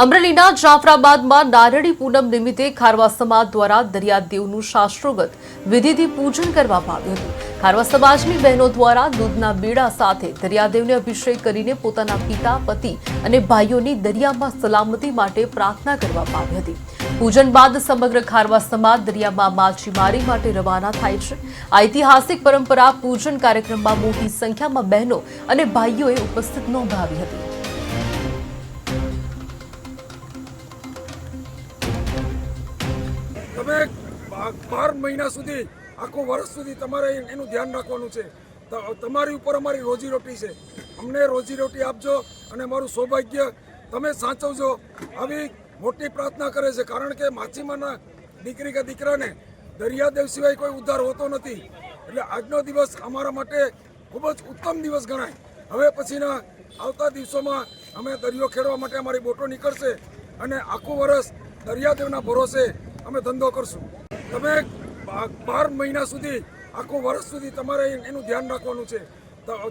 અમરેલીના જાફરાબાદમાં નારળી પૂનમ નિમિત્તે ખારવા સમાજ દ્વારા દરિયાદેવનું શાસ્ત્રોગત વિધિથી પૂજન કરવામાં આવ્યું હતું. ખારવા સમાજની બહેનો દ્વારા દૂધના બેડા સાથે દરિયાદેવને અભિષેક કરીને પોતાના પિતા, પતિ અને ભાઈઓની દરિયામાં સલામતી માટે પ્રાર્થના કરવામાં આવી હતી. પૂજન બાદ સમગ્ર ખારવા સમાજ દરિયામાં માછીમારી માટે રવાના થાય છે. ઐતિહાસિક પરંપરા પૂજન કાર્યક્રમમાં મોટી સંખ્યામાં બહેનો અને ભાઈઓએ ઉપસ્થિત નોંધાવી હતી. તમે બાર મહિના સુધી, આખું વર્ષ સુધી તમારે એનું ધ્યાન રાખવાનું છે. તમારી ઉપર અમારી રોજીરોટી છે. અમને રોજીરોટી આપજો અને મારું સૌભાગ્ય તમે સાચવજો. આવી મોટી પ્રાર્થના કરે છે. કારણ કે માછીમારના દીકરી કે દીકરાને દરિયાદેવ સિવાય કોઈ ઉદ્ધાર હોતો નથી. એટલે આજનો દિવસ અમારા માટે ખૂબ જ ઉત્તમ દિવસ ગણાય. હવે પછીના આવતા દિવસોમાં અમે દરિયો ખેડવા માટે અમારી બોટો નીકળશે અને આખું વર્ષ દરિયાદેવના ભરોસે અમે ધંધો કરશું. તમે બાર મહિના સુધી, આખું વર્ષ સુધી તમારે એનું ધ્યાન રાખવાનું છે.